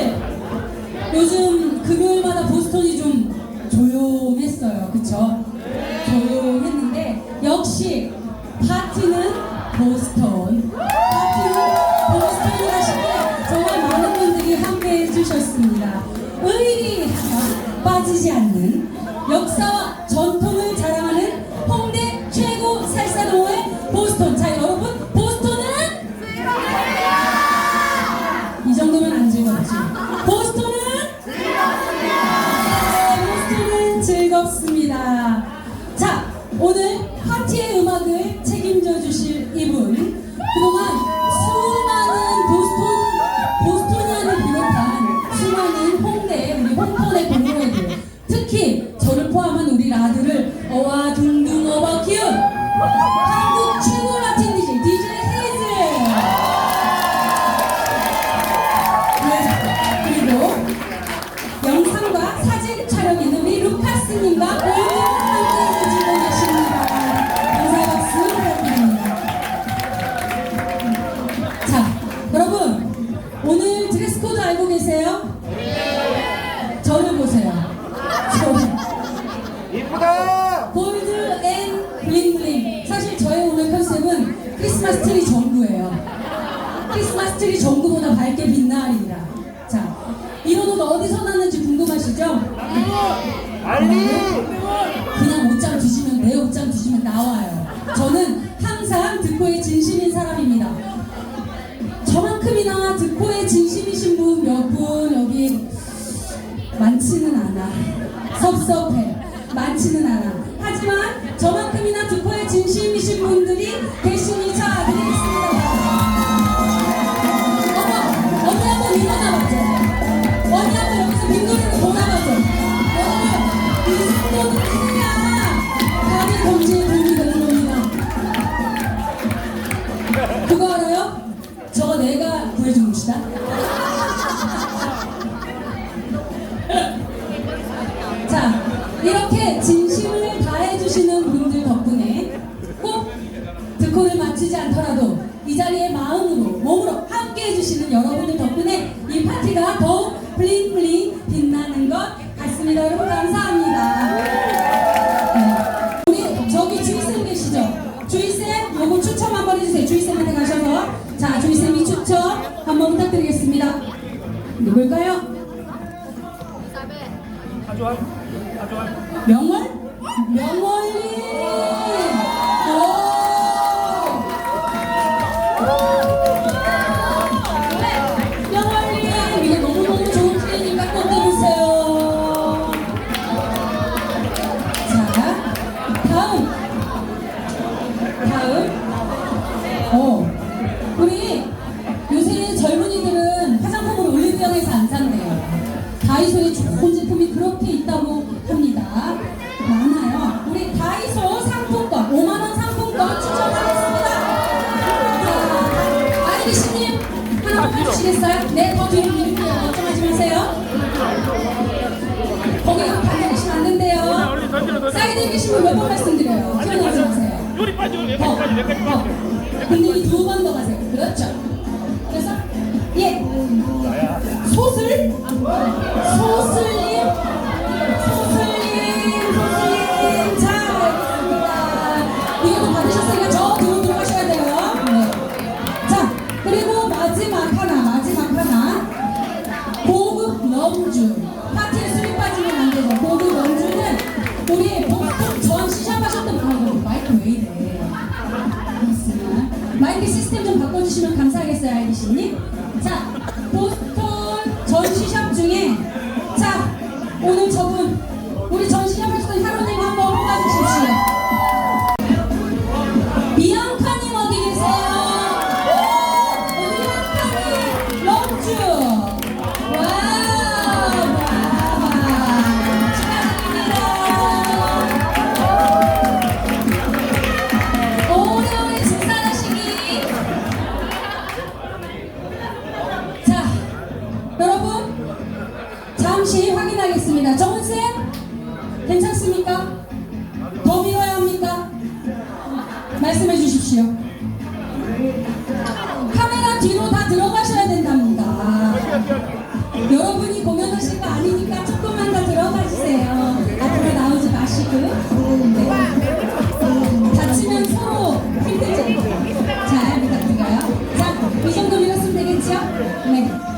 네. 요즘 금요일마다 보스턴이 좀 조용했어요. 그쵸? 조용했는데 역시 파티는 보스턴. 파티는 보스턴이라 싶게 정말 많은 분들이 함께 해주셨습니다. 의리 하나 빠지지 않는 역사와 전통 크리스마스 트리 전구예요. 크리스마스 트리 전구보다 밝게 빛나리라. 자, 이런 옷 어디서 났는지 궁금하시죠? 알리! 그냥 옷장 주시면 내 옷장 주시면 나와요. 저는 항상 듣고의 진심인 사람입니다. 저만큼이나 듣고의 진심이신 분 몇 분 여기 많지는 않아. 섭섭해. 많지는 않아. 하지만 저만큼이나 듣고 이 파티가 더욱 블링블링 빛나는 것 같습니다. 여러분, 감사합니다. 네. 우리 저기 주희쌤 계시죠? 주희쌤, 요거 추첨 한번 해주세요. 주희쌤한테 가셔서. 자, 주희쌤이 추첨 한번 부탁드리겠습니다. 누굴까요? 가져와. 가져와. 명월? 명월님! 오! 5만원 상품권 추천하겠습니다. 자, 아이리 씨님, 하나 뽑아주시겠어요? 네, 더 뒤로 밀게요. 걱정하지 마세요. 거기 반대하시면 안 된대요. 사이드에 분몇번 말씀드려요. 튀어나오지 마세요. 요리 빠져. 어, 여기까지, 여기까지 어. 빠져. 근데 이두 번 더 가세요. 그렇죠. 자, 잠시 확인하겠습니다. 정은 쌤 괜찮습니까? 더 미워야 합니까? 말씀해 주십시오. 카메라 뒤로 다 들어가셔야 된답니다. 여러분이 공연하실 거 아니니까 조금만 더 들어가주세요. 앞으로 나오지 마시고. 네. 다치면 서로 힘들죠. 잘 부탁드려요. 자, 이 정도 밀었으면 되겠죠? 네.